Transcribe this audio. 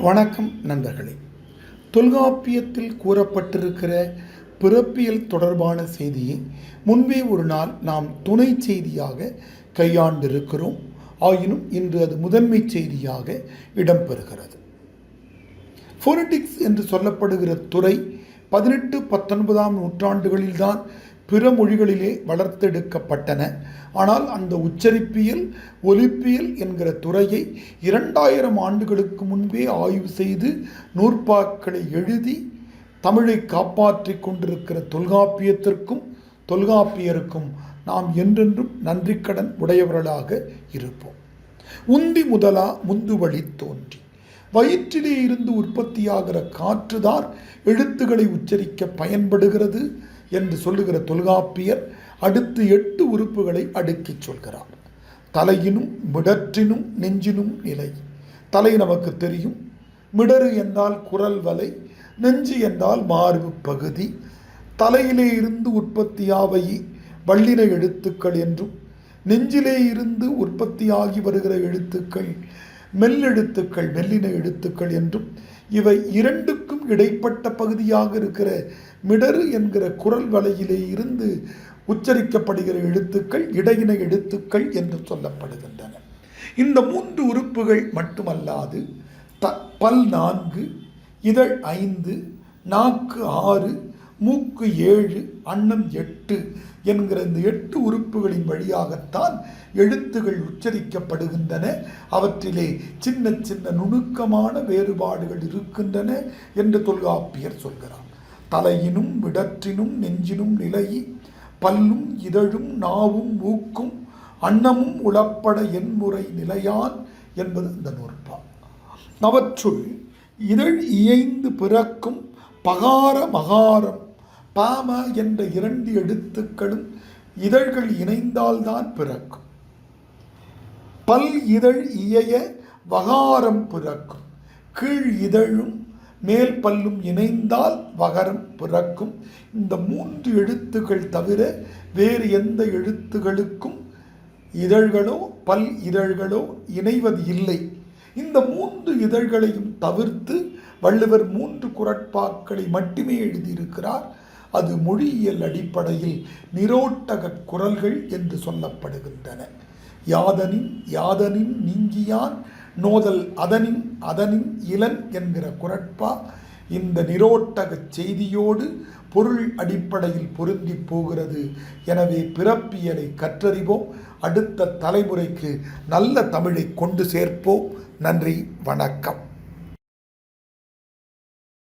வணக்கம் நண்பர்களே. தொல்காப்பியத்தில் கூறப்பட்டிருக்கிற பிறப்பியல் தொடர்பான செய்தியை முன்பே ஒரு நாள் நாம் துணை செய்தியாக கையாண்டிருக்கிறோம். ஆயினும் இன்று அது முதன்மை செய்தியாக இடம்பெறுகிறது. ஃபோனடிக்ஸ் என்று சொல்லப்படுகிற துறை பதினெட்டு பத்தொன்பதாம் நூற்றாண்டுகளில்தான் பிற மொழிகளிலே வளர்த்தெடுக்கப்பட்டன. ஆனால் அந்த உச்சரிப்பியல் ஒலிப்பியல் என்கிற துறையை இரண்டாயிரம் ஆண்டுகளுக்கு முன்பே ஆய்வு செய்து நூற்பாக்களை எழுதி தமிழை காப்பாற்றி கொண்டிருக்கிற தொல்காப்பியத்திற்கும் தொல்காப்பியருக்கும் நாம் என்றென்றும் நன்றிக்கடன் உடையவர்களாக இருப்போம். உந்தி முதலா முந்து வழி தோன்றி. வயிற்றிலே இருந்து உற்பத்தியாகிற காற்றுதான் எழுத்துக்களை உச்சரிக்க பயன்படுகிறது. என்று சொல்லுகிற தொல்காப்பியர் அடுத்து எட்டு உறுப்புகளை அடுக்கிச் சொல்கிறார். தலையினும் மிடற்றினும் நெஞ்சினும் நிலை. தலை நமக்கு தெரியும். மிடறு என்றால் குரல் வலை நெஞ்சு என்றால் மார்பு பகுதி. தலையிலே இருந்து உற்பத்தியாவை வள்ளின எழுத்துக்கள் என்றும் நெஞ்சிலே இருந்து உற்பத்தியாகி வருகிற எழுத்துக்கள் மெல்லெழுத்துக்கள் மெல்லின எழுத்துக்கள் என்றும் இவை இரண்டுக்கும் இடைப்பட்ட பகுதியாக இருக்கிற மிடறு என்கிற குரல் வலையிலே இருந்து உச்சரிக்கப்படுகிற எழுத்துக்கள் இடையின எழுத்துக்கள் என்று சொல்லப்படுகின்றன. இந்த மூன்று உறுப்புகள் மட்டுமல்லாது த பல் நான்கு இதழ் ஐந்து நாக்கு ஆறு மூக்கு ஏழு அன்னம் எட்டு என்கிற இந்த எட்டு உறுப்புகளின் வழியாகத்தான் எழுத்துகள் உச்சரிக்கப்படுகின்றன. அவற்றிலே சின்ன சின்ன நுணுக்கமான வேறுபாடுகள் இருக்கின்றன என்று தொல்காப்பியர் சொல்கிறார். தலையினும் விடற்றினும் நெஞ்சினும் நிலையி பல்லும் இதழும் நாவும் மூக்கும் அன்னமும் உளப்பட என்முறை நிலையான் என்பது இந்த நூற்பா. அவற்றுள் இதழ் இயைந்து பிறக்கும் பகார மகாரம் பாம என்ற இரண்டு எழுத்துக்களும் இதழ்கள் இணைந்தால்தான் பிறக்கும். பல் இதழ் இயைய வகாரம் பிறக்கும். கீழ் இதழும் மேல் பல்லும் இணைந்தால் வகரம் பிறக்கும். இந்த மூன்று எழுத்துக்கள் தவிர வேறு எந்த எழுத்துகளுக்கும் இதழ்களோ பல் இதழ்களோ இணைவது இல்லை. இந்த மூன்று இதழ்களையும் தவிர்த்து வள்ளுவர் மூன்று குரட்பாக்களை மட்டுமே எழுதியிருக்கிறார். அது மொழியியல் அடிப்படையில் நிரோட்டக குரல்கள் என்று சொல்லப்படுகின்றன. யாதனின் யாதனின் நீங்கியான் நோதல் அதனின் அதனின் இளன் என்கிற குரட்பா இந்த நிரோட்டக செய்தியோடு பொருள் அடிப்படையில் பொருந்தி போகிறது. எனவே பிறப்பியலை கற்றறிவோம். அடுத்த தலைமுறைக்கு நல்ல தமிழை கொண்டு சேர்ப்போம். நன்றி வணக்கம்.